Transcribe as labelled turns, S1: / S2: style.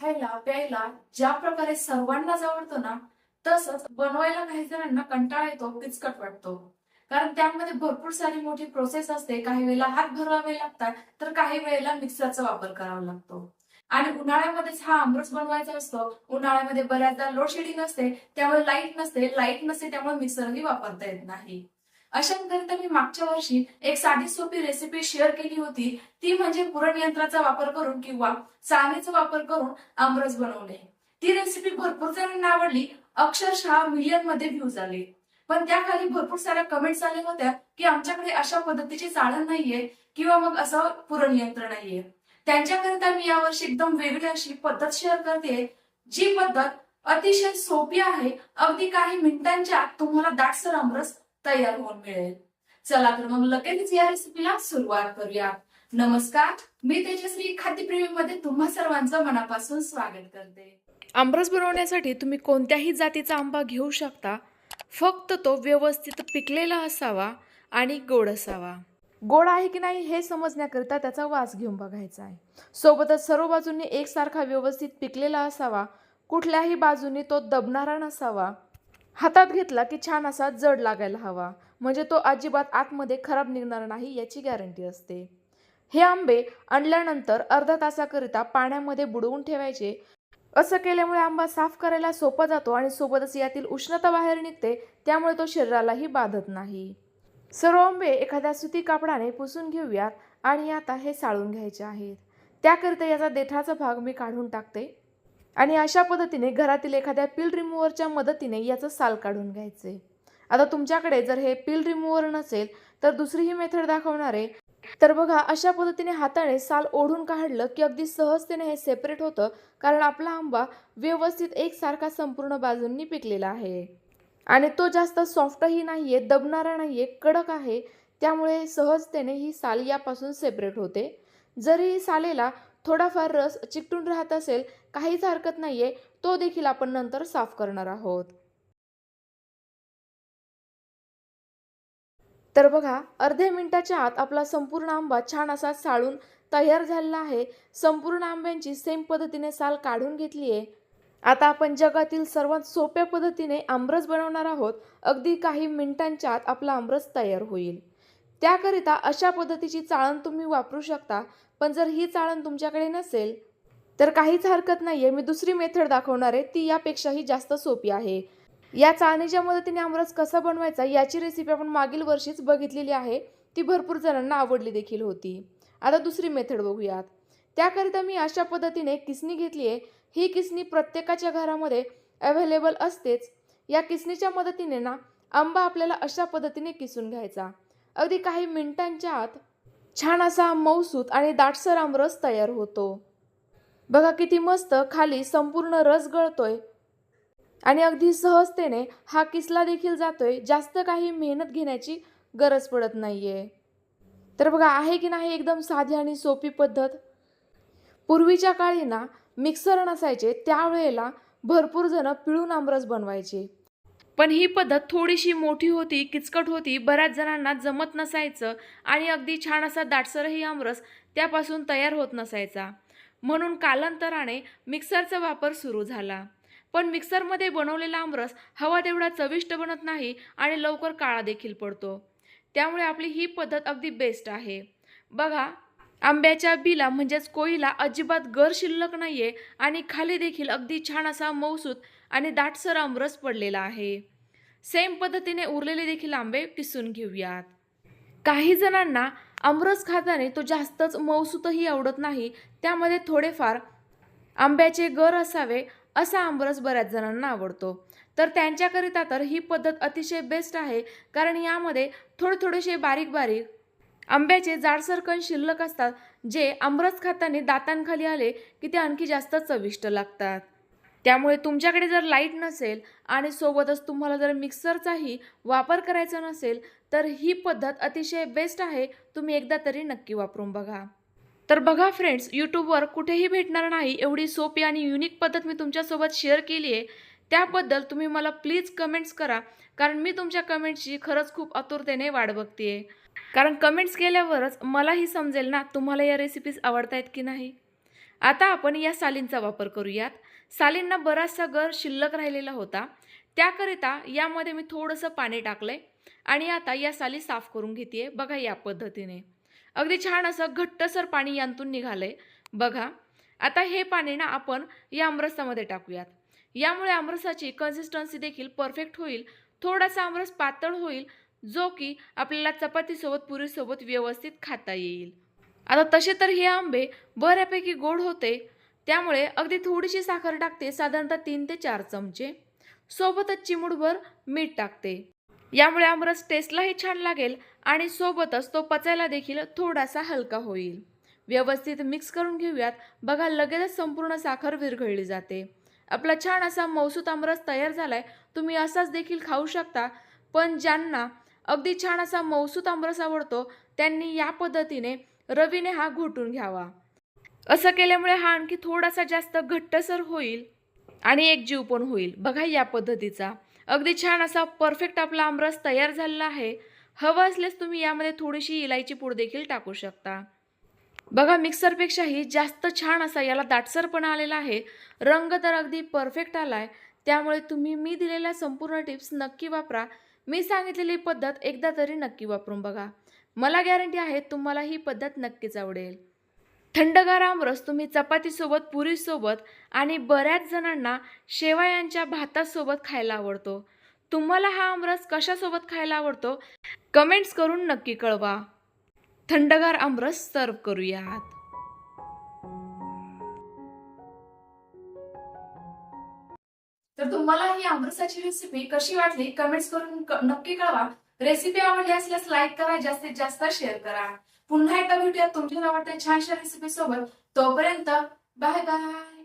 S1: खायला प्यायला ज्या प्रकारे सर्वांनाच आवडतो ना तसंच बनवायला काही जणांना कंटाळा येतो किचकट वाटतो. कारण त्यामध्ये भरपूर सारी मोठी प्रोसेस असते. काही वेळेला हात भरवावे लागतात तर काही वेळेला मिक्सरचा वापर करावा लागतो. आणि उन्हाळ्यामध्येच हा आमरस बनवायचा असतो. उन्हाळ्यामध्ये बऱ्याचदा लोड शेडिंग असते त्यामुळे लाइट नसते. लाइट नसते त्यामुळे मिक्सरही वापरता येत नाही. अशांकरिता मी मागच्या वर्षी एक साधी सोपी रेसिपी शेअर केली होती. ती म्हणजे पुरण यंत्राचा वापर करून किंवा चाळणीचा वापर करून आमरस बनवणे. ती रेसिपी भरपूर जणांना आवडली अक्षरशः मिलियनमध्ये व्ह्यूज आले पण त्याखाली भरपूर साऱ्या कमेंट्स आल्या होत्या की आमच्याकडे अशा पद्धतीची चाळण नाहीये किंवा मग असं पुरण यंत्र नाहीये. त्यांच्याकरिता मी यावर्षी एकदम वेगळी अशी पद्धत शेअर करते जी पद्धत अतिशय सोपी आहे. अगदी काही मिनिटांच्या तुम्हाला दाटसर आमरस तयार होऊन मिळेल. चला तर मग लगेच या रेसिपीला सुरुवात करूया. नमस्कार मी तेजश्री खाद्यप्रेमीमध्ये तुम्हा सर्वांचं मनापासून स्वागत करते.
S2: आमरस बनवण्यासाठी तुम्ही कोणत्याही जातीचा आंबा घेऊ शकता. फक्त तो व्यवस्थित पिकलेला असावा आणि गोड असावा. गोड आहे की नाही हे समजण्याकरिता त्याचा वास घेऊन बघायचा आहे. सोबतच सर्व बाजूंनी एकसारखा व्यवस्थित पिकलेला असावा. कुठल्याही बाजूनी तो दबणारा नसावा. हातात घेतला की छान असा जड लागायला हवा. म्हणजे तो अजिबात आतमध्ये खराब निघणार नाही याची गॅरंटी असते. हे आंबे आणल्यानंतर अर्धा तासाकरिता पाण्यामध्ये बुडवून ठेवायचे. असं केल्यामुळे आंबा साफ करायला सोपा जातो आणि सोबतच यातील उष्णता बाहेर निघते त्यामुळे तो शरीरालाही बाधत नाही. सर्व आंबे एखाद्या सुती कापडाने पुसून घेऊयात आणि आता हे साळून घ्यायचे आहेत. त्याकरिता याचा देठाचा भाग मी काढून टाकते. आणि अशा पद्धतीने घरातील एखाद्या पील रिमूव्हरच्या मदतीने याचं साल काढून घ्यायचे. आता तुमच्याकडे जर हे पील रिमूव्हर नसेल तर दुसरी ही मेथड दाखवणार. आहे तर बघा अशा पद्धतीने हाताने साल ओढून काढलं की अगदी सहजतेने हे सेपरेट होतं कारण आपला आंबा व्यवस्थित एकसारखा संपूर्ण बाजूंनी पिकलेला आहे. आणि तो जास्त सॉफ्टही नाही आहे दबणारा नाही आहे कडक आहे. त्यामुळे सहजतेने ही साल यापासून सेपरेट होते. जरी सालेला थोडाफार रस चिकटून राहत असेल काहीच हरकत नाहीये तो देखील आपण नंतर साफ करणार आहोत. तर बघा अर्ध्या मिनिटाच्या आत आपला संपूर्ण आंबा छान असा साळून तयार झालेला आहे. संपूर्ण आंब्यांची सेम पद्धतीने साल काढून घेतली आहे. आता आपण जगातील सर्वात सोप्या पद्धतीने आमरस बनवणार आहोत. अगदी काही मिनिटांच्या आत आपला आमरस तयार होईल. त्याकरिता अशा पद्धतीची चाळण तुम्ही वापरू शकता. पण जर ही चाळण तुमच्याकडे नसेल तर काहीच हरकत नाही आहे मी दुसरी मेथड दाखवणार आहे. ती यापेक्षाही जास्त सोपी आहे. या चाळणीच्या मदतीने आमरस कसा बनवायचा याची रेसिपी आपण मागील वर्षीच बघितलेली आहे. ती भरपूर जणांना आवडली देखील होती. आता दुसरी मेथड बघूयात. त्याकरिता मी अशा पद्धतीने किसणी घेतली आहे. ही किसणी प्रत्येकाच्या घरामध्ये अवेलेबल असतेच. या किसणीच्या मदतीने ना आंबा आपल्याला अशा पद्धतीने किसून घ्यायचा. अगदी काही मिनिटांच्या आत छान असा मौसूत आणि दाटसर आमरस तयार होतो. बघा किती मस्त खाली संपूर्ण रस गळतोय. आणि अगदी सहजतेने हा किसला देखील जातोय. जास्त काही मेहनत घेण्याची गरज पडत नाहीये. तर बघा आहे की नाही एकदम साधी आणि सोपी पद्धत? पूर्वीच्या काळी ना मिक्सर नसायचे त्यावेळेला भरपूर जण पिळून आमरस बनवायचे. पण ही पद्धत थोडीशी मोठी होती किचकट होती बऱ्याच जणांना जमत नसायचं आणि अगदी छान असा दाटसरही आमरस त्यापासून तयार होत नसायचा. म्हणून कालांतराने मिक्सरचा वापर सुरू झाला. पण मिक्सरमध्ये बनवलेला आमरस हवा तेवढा चविष्ट बनत नाही आणि लवकर काळा देखील पडतो. त्यामुळे आपली ही पद्धत अगदी बेस्ट आहे. बघा आंब्याच्या बिला म्हणजेच कोईला अजिबात गर शिल्लक नाही आहे आणि खाली देखील अगदी छान असा मौसूत आणि दाटसर आमरस पडलेला आहे. सेम पद्धतीने उरलेले देखील आंबे किसून घेऊयात. काही जणांना आमरस खाताने तो जास्तच मौसूतही आवडत नाही त्यामध्ये थोडेफार आंब्याचे गर असावे असा आंबरस बऱ्याच जणांना आवडतो. तर त्यांच्याकरिता तर ही पद्धत अतिशय बेस्ट आहे कारण यामध्ये थोडे थोडेसे बारीक बारीक आंब्याचे जाडसर कण शिल्लक असतात जे आमरस खाताने दातांखाली आले की ते आणखी जास्त चविष्ट लागतात. त्यामुळे तुमच्याकडे जर लाइट नसेल आणि सोबतच तुम्हाला जर मिक्सरचाही वापर करायचा नसेल तर ही पद्धत अतिशय बेस्ट आहे. तुम्ही एकदा तरी नक्की वापरून बघा. तर बघा फ्रेंड्स यूट्यूबवर कुठेही भेटणार नाही एवढी सोपी आणि युनिक पद्धत मी तुमच्यासोबत शेअर केली आहे. त्याबद्दल तुम्ही मला प्लीज कमेंट्स करा कारण मी तुमच्या कमेंट्सची खरंच खूप आतुरतेने वाट बघते कारण कमेंट्स केल्यावरच मलाही समजेल ना तुम्हाला या रेसिपीज आवडतायत की नाही. आता आपण या सालींचा वापर करूयात. सालींना बराचसा गर शिल्लक राहिलेला होता. त्याकरिता यामध्ये मी थोडंसं पाणी टाकलं आहे आणि आता या साली साफ करून घेते बघा या पद्धतीने. अगदी छान असं घट्टसर पाणी यांतून निघालं आहे बघा. आता हे पाणी ना आपण या आमरसामध्ये टाकूयात. यामुळे आमरसाची कन्सिस्टन्सी देखील परफेक्ट होईल. थोडासा आमरस पातळ होईल जो की आपल्याला चपातीसोबत पुरीसोबत व्यवस्थित खाता येईल. आता तसे तर हे आंबे बऱ्यापैकी गोड होते. त्यामुळे अगदी थोडीशी साखर टाकते साधारणतः तीन ते चार चमचे. सोबतच चिमूटभर मीठ टाकते. यामुळे आमरस टेस्टलाही छान लागेल आणि सोबतच तो पचायला देखील थोडासा हलका होईल. व्यवस्थित मिक्स करून घेऊयात. बघा लगेचच संपूर्ण साखर विरघळली जाते. आपला छान असा मौसूत आमरस तयार झालाय. तुम्ही असाच देखील खाऊ शकता. पण ज्यांना अगदी छान असा मौसूत आमरस आवडतो त्यांनी या पद्धतीने रवीने हा घोटून घ्यावा. असं केल्यामुळे हा आणखी थोडासा जास्त घट्टसर होईल आणि एक जीव पण होईल. बघा या पद्धतीचा. अगदी छान असा परफेक्ट आपला आमरस तयार झालेला आहे. हवं असल्यास तुम्ही यामध्ये थोडीशी इलायची पूड देखील टाकू शकता. बघा मिक्सरपेक्षाही जास्त छान असा याला दाटसरपणा आलेला आहे. रंग तर अगदी परफेक्ट आला आहे त्यामुळे तुम्ही मी दिलेल्या संपूर्ण टिप्स नक्की वापरा. मी सांगितलेली पद्धत एकदा तरी नक्की वापरून बघा. मला गॅरंटी आहे तुम्हाला ही पद्धत नक्कीच आवडेल. थंडगार आमरस तुम्ही चपातीसोबत पुरीसोबत आणि बऱ्याच जणांना शेवयांच्या भातासोबत खायला आवडतो. तुम्हाला हा आमरस कशासोबत खायला आवडतो? कमेंट्स करून नक्की कळवा. थंडगार आमरस सर्व करूयात.
S1: तर तुम्हाला ही आमरसाची रेसिपी कशी वाटली कमेंट्स करून नक्की कळवा. रेसिपी आवडली असल्यास लाईक करा जास्तीत जास्त शेअर करा. पुन्हा एकदा भेटूया तुमच्या आवडत्या छानशा रेसिपी सोबत. तोपर्यंत बाय बाय